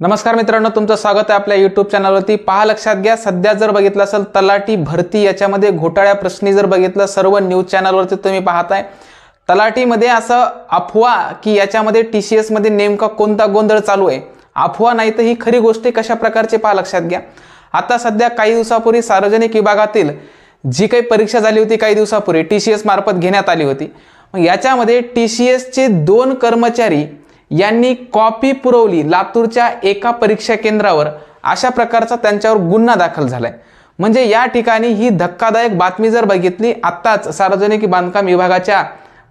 नमस्कार मित्रांनो तुमचं स्वागत आहे आपल्या यूट्यूब चॅनलवरती पहा लक्षात घ्या सध्या जर बघितलं असेल तलाठी भरती याच्यामध्ये घोटाळ्या प्रश्नी जर बघितलं सर्व न्यूज चॅनलवरती तुम्ही पाहताय. तलाठीमध्ये असं अफवा की याच्यामध्ये टी सी एसमध्ये नेमका कोणता गोंधळ चालू आहे? अफवा नाही तर ही खरी गोष्ट कशा प्रकारची पहा लक्षात घ्या. आता सध्या काही दिवसापूर्वी सार्वजनिक विभागातील जी काही परीक्षा झाली होती काही दिवसापूर्वी टी सी एस मार्फत घेण्यात आली होती. मग याच्यामध्ये टी सी एसचे दोन कर्मचारी यांनी कॉपी पुरवली लातूरच्या एका परीक्षा केंद्रावर. अशा प्रकारचा त्यांच्यावर गुन्हा दाखल झालाय. म्हणजे या ठिकाणी ही धक्कादायक बातमी जर बघितली आत्ताच सार्वजनिक बांधकाम विभागाच्या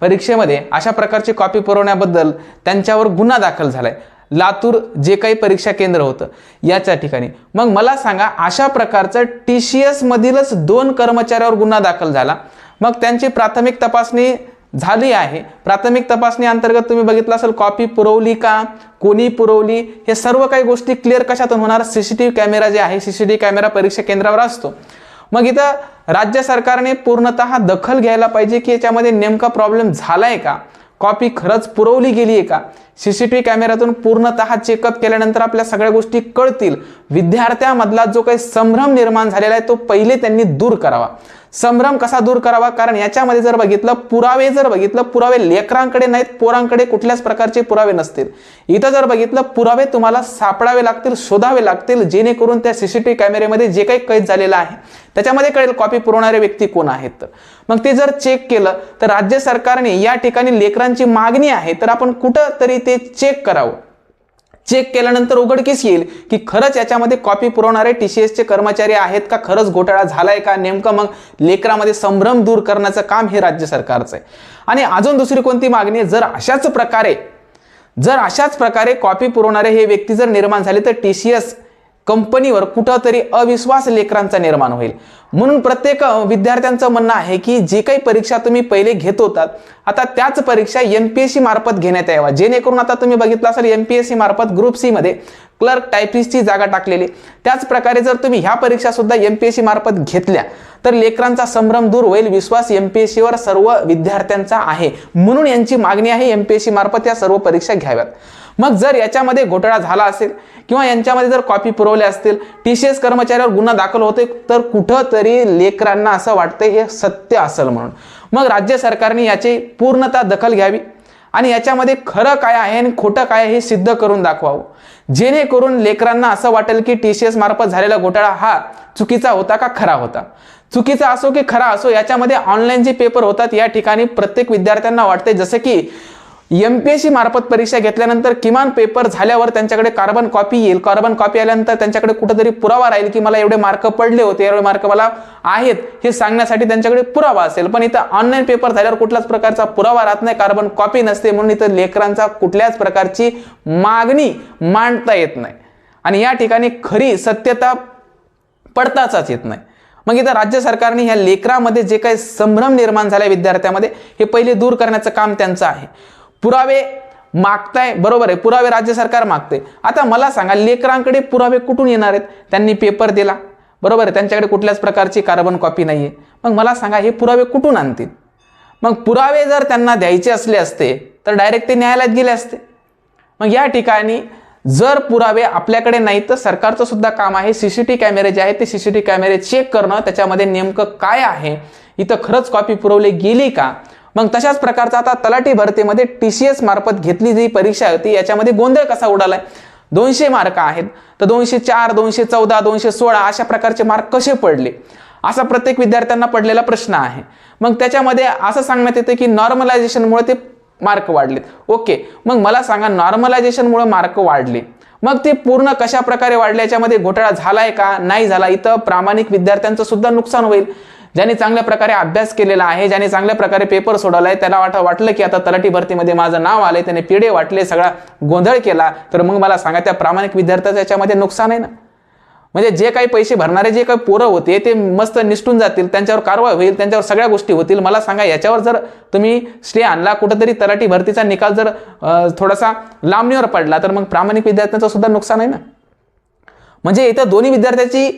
परीक्षेमध्ये अशा प्रकारची कॉपी पुरवण्याबद्दल त्यांच्यावर गुन्हा दाखल झालाय. लातूर जे काही परीक्षा केंद्र होतं याच्या ठिकाणी. मग मला सांगा अशा प्रकारचं टी सी एसमधीलच दोन कर्मचाऱ्यावर गुन्हा दाखल झाला. मग त्यांची प्राथमिक तपासणी झाली आहे. प्राथमिक तपासणी अंतर्गत तुम्ही बघितलं असेल कॉपी पुरवली का कोणी पुरवली हे सर्व काही गोष्टी क्लिअर कशातून होणार? C C T V camera जे आहे C C T V camera परीक्षा केंद्रावर असतो. मग इथं राज्य सरकारने पूर्णतः दखल घ्यायला पाहिजे की याच्यामध्ये नेमका प्रॉब्लेम झालाय का? कॉपी खरंच पुरवली गेली आहे का? सी सी टी व्ही कॅमेऱ्यातून पूर्णतः चेकअप केल्यानंतर आपल्या सगळ्या गोष्टी कळतील. विद्यार्थ्यामधला जो काही संभ्रम निर्माण झालेला आहे तो पहिले त्यांनी दूर करावा. संभ्रम कसा दूर करावा? कारण याच्यामध्ये जर बघितलं पुरावे जर बघितलं पुरावे लेकरांकडे नाहीत पोरांकडे कुठल्याच प्रकारचे पुरावे नसतील. इथं जर बघितलं पुरावे तुम्हाला सापडावे लागतील शोधावे लागतील जेणेकरून त्या सीसीटीव्ही कॅमेऱ्यामध्ये जे काही कैद झालेलं आहे त्याच्यामध्ये कळेल कॉपी पुरवणारे व्यक्ती कोण आहेत. मग ते जर चेक केलं तर राज्य सरकारने या ठिकाणी लेकरांची मागणी आहे तर आपण कुठं तरी ते चेक करावं. चेक केल्यानंतर उघडकीस येईल की खरंच याच्यामध्ये कॉपी पुरवणारे टी सी एसचे कर्मचारी आहेत का? खरंच घोटाळा झालाय का? नेमकं मग लेकरामध्ये संभ्रम दूर करण्याचं काम हे राज्य सरकारचं आहे. आणि अजून दुसरी कोणती मागणी आहे? जर अशाच प्रकारे जर अशाच प्रकारे कॉपी पुरवणारे हे व्यक्ती जर निर्माण झाले तर टी सी एस कंपनीवर कुठंतरी अविश्वास लेकरांचा निर्माण होईल. म्हणून प्रत्येक विद्यार्थ्यांचं म्हणणं आहे की जे काही परीक्षा तुम्ही पहिले घेत होतात आता त्याच परीक्षा एम पी एस सी मार्फत घेण्यात यावा जेणेकरून आता तुम्ही बघितलं असेल एम पी एस सी मार्फत ग्रुप सी मध्ये क्लर्क टायपिस्टची जागा टाकलेली. त्याच प्रकारे जर तुम्ही ह्या परीक्षा सुद्धा एम पी एस सी मार्फत घेतल्या तर लेकरांचा संभ्रम दूर होईल. विश्वास एम पी एस सीवर सर्व विद्यार्थ्यांचा आहे. म्हणून यांची मागणी आहे एम पी एस सी मार्फत या सर्व परीक्षा घ्याव्यात. मग जर याच्यामध्ये घोटाळा झाला असेल किंवा यांच्यामध्ये जर कॉपी पुरवल्या असतील टी सी एस कर्मचाऱ्यावर गुन्हा दाखल होते तर कुठंतरी लेकरांना असं वाटतं हे सत्य असेल म्हणून. मग राज्य सरकारने याची पूर्णतः दखल घ्यावी आणि याच्यामध्ये खरं काय आहे आणि खोटं काय आहे हे सिद्ध करून दाखवावं. जेणेकरून लेकरांना असं वाटेल की टी सी एस मार्फत झालेला घोटाळा हा चुकीचा होता का खरा होता? चुकीचा असो की खरा असो याच्यामध्ये ऑनलाईन जे पेपर होतात या ठिकाणी प्रत्येक विद्यार्थ्यांना वाटते जसं की एम पी एस सी मार्फत परीक्षा घेतल्यानंतर किमान पेपर झाल्यावर त्यांच्याकडे कार्बन कॉपी येईल. कार्बन कॉपी आल्यानंतर त्यांच्याकडे कुठेतरी पुरावा राहील की मला एवढे मार्क पडले होते एवढे मार्क मला आहेत हे सांगण्यासाठी त्यांच्याकडे पुरावा असेल. पण इथं ऑनलाईन पेपर झाल्यावर कुठल्याच प्रकारचा पुरावा राहत नाही कार्बन कॉपी नसते. म्हणून इथं लेकरांचा कुठल्याच प्रकारची मागणी मांडता येत नाही. आणि या ठिकाणी खरी सत्यता पडताच येत नाही. मग इथं राज्य सरकारने ह्या लेकरामध्ये जे काही संभ्रम निर्माण झाला विद्यार्थ्यामध्ये हे पहिले दूर करण्याचं काम त्यांचं आहे. पुरावे मागताय बरोबर आहे पुरावे राज्य सरकार मागते आता मला सांगा लेकरांकडे पुरावे कुठून येणार आहेत? त्यांनी पेपर दिला. बरोबर आहे त्यांच्याकडे कुठल्याच प्रकारची कार्बन कॉपी नाही आहे मग मला सांगा हे पुरावे कुठून आणतील? मग पुरावे जर त्यांना द्यायचे असले असते तर डायरेक्ट ते न्यायालयात गेले असते. मग या ठिकाणी जर पुरावे आपल्याकडे नाही तर सरकारचं सुद्धा काम आहे. सी सी टी कॅमेरे जे आहेत ते सी सी टी कॅमेरे चेक करणं. त्याच्यामध्ये नेमकं काय आहे? इथं खरंच कॉपी पुरवली गेली का? मग तशाच प्रकारचा आता तलाठी भरतीमध्ये टी सी एस मार्फत घेतली जी परीक्षा होती याच्यामध्ये गोंधळ कसा उडालाय? दोनशे मार्क आहेत. तर दोनशे चार दोनशे चौदा दोनशे सोळा अशा प्रकारचे मार्क कसे पडले? असा प्रत्येक विद्यार्थ्यांना पडलेला प्रश्न आहे. मग त्याच्यामध्ये असं सांगण्यात येतं की नॉर्मलायझेशनमुळे ते मार्क वाढलेत. ओके. मग मला सांगा नॉर्मलायझेशनमुळे मार्क वाढले. मग ते पूर्ण कशा प्रकारे वाढले? याच्यामध्ये घोटाळा झालाय का? नाही झाला. इथं प्रामाणिक विद्यार्थ्यांचं सुद्धा नुकसान होईल. ज्याने चांगल्या प्रकारे अभ्यास केलेला आहे ज्याने चांगल्या प्रकारे पेपर सोडवलाय त्याला वाट वाटलं की आता तलाठी भरतीमध्ये माझं नाव आलंय त्याने पिढे वाटले सगळा गोंधळ केला तर मग मला सांगा त्या प्रामाणिक विद्यार्थ्याचं याच्यामध्ये नुकसान आहे ना? म्हणजे जे काही पैसे भरणारे जे काही पोरं होते ते मस्त निष्ठून जातील त्यांच्यावर कारवाई होईल त्यांच्यावर सगळ्या गोष्टी होतील. मला सांगा याच्यावर जर तुम्ही स्टे आणला कुठंतरी तलाठी भरतीचा निकाल जर थोडासा लांबणीवर पडला तर मग प्रामाणिक विद्यार्थ्यांचं सुद्धा नुकसान आहे ना? म्हणजे इथं दोन्ही विद्यार्थ्याची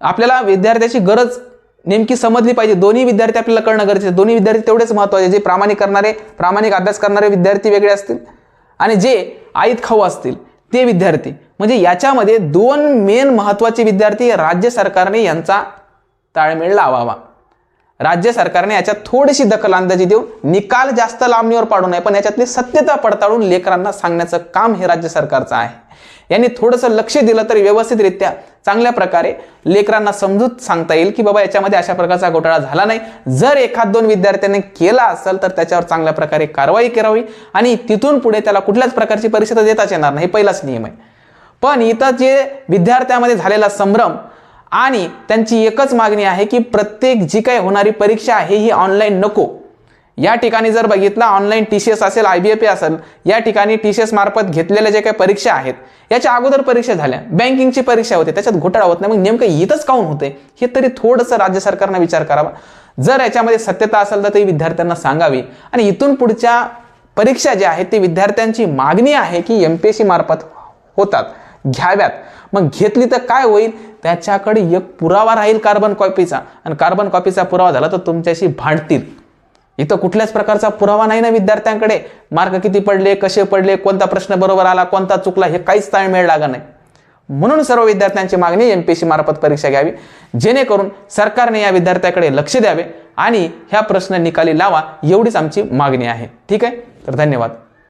आपल्याला विद्यार्थ्याची गरज नेमकी समजली पाहिजे. दोन्ही विद्यार्थी आपल्याला कळणं गरजेचं दोन्ही विद्यार्थी तेवढेच महत्त्वाचे जे प्रामाणिक करणारे प्रामाणिक अभ्यास करणारे विद्यार्थी वेगळे असतील आणि जे आईत खाऊ असतील ते विद्यार्थी. म्हणजे याच्यामध्ये दोन मेन महत्त्वाचे विद्यार्थी राज्य सरकारने यांचा ताळमेळ लावावा. राज्य सरकारने याच्यात थोडीशी दखल अंदाजी देऊन निकाल जास्त लांबणीवर पाडू नये पण याच्यातली सत्यता पडताळून लेकरांना सांगण्याचं काम हे राज्य सरकारचं आहे. यांनी थोडंसं लक्ष दिलं तरी व्यवस्थितरित्या चांगल्या प्रकारे लेकरांना समजूत सांगता येईल की बाबा याच्यामध्ये अशा प्रकारचा घोटाळा झाला नाही. जर एखाद दोन विद्यार्थ्यांनी केला असेल तर त्याच्यावर चांगल्या प्रकारे कारवाई करावी आणि तिथून पुढे त्याला कुठल्याच प्रकारची परीक्षा देताच येणार नाही. पहिलाच नियम आहे. पण इथं जे विद्यार्थ्यामध्ये झालेला संभ्रम आणि त्यांची एकच मागणी आहे की प्रत्येक जी काही होणारी परीक्षा आहे ही ऑनलाईन नको. या ठिकाणी जर बघितलं ऑनलाईन टी सी एस असेल आय बी ए पी असेल या ठिकाणी टी सी एस मार्फत घेतलेल्या ज्या काही परीक्षा आहेत याच्या अगोदर परीक्षा झाल्या. बँकिंगची परीक्षा होते त्याच्यात घोटाळा होत नाही. मग नेमकं इथंच काऊन होते? हे तरी थोडंसं राज्य सरकारनं विचार करावा. जर याच्यामध्ये सत्यता असेल तर ते विद्यार्थ्यांना सांगावी. आणि इथून पुढच्या परीक्षा ज्या आहेत ती विद्यार्थ्यांची मागणी आहे की एम पी एस सी मार्फत होतात घ्याव्यात. मग घेतली तर काय होईल? त्याच्याकडे एक पुरावा राहील कार्बन कॉपीचा आणि कार्बन कॉपीचा पुरावा झाला तर तुमच्याशी भांडतील. इथं कुठल्याच प्रकारचा पुरावा नाही ना विद्यार्थ्यांकडे. मार्क किती पडले कसे पडले कोणता प्रश्न बरोबर आला कोणता चुकला हे काहीच ताळमेळ लागा नाही. म्हणून सर्व विद्यार्थ्यांची मागणी एम पी सी मार्फत परीक्षा घ्यावी. जेणेकरून सरकारने या विद्यार्थ्याकडे लक्ष द्यावे आणि ह्या प्रश्न निकाली लावा एवढीच आमची मागणी आहे. ठीक आहे? तर धन्यवाद.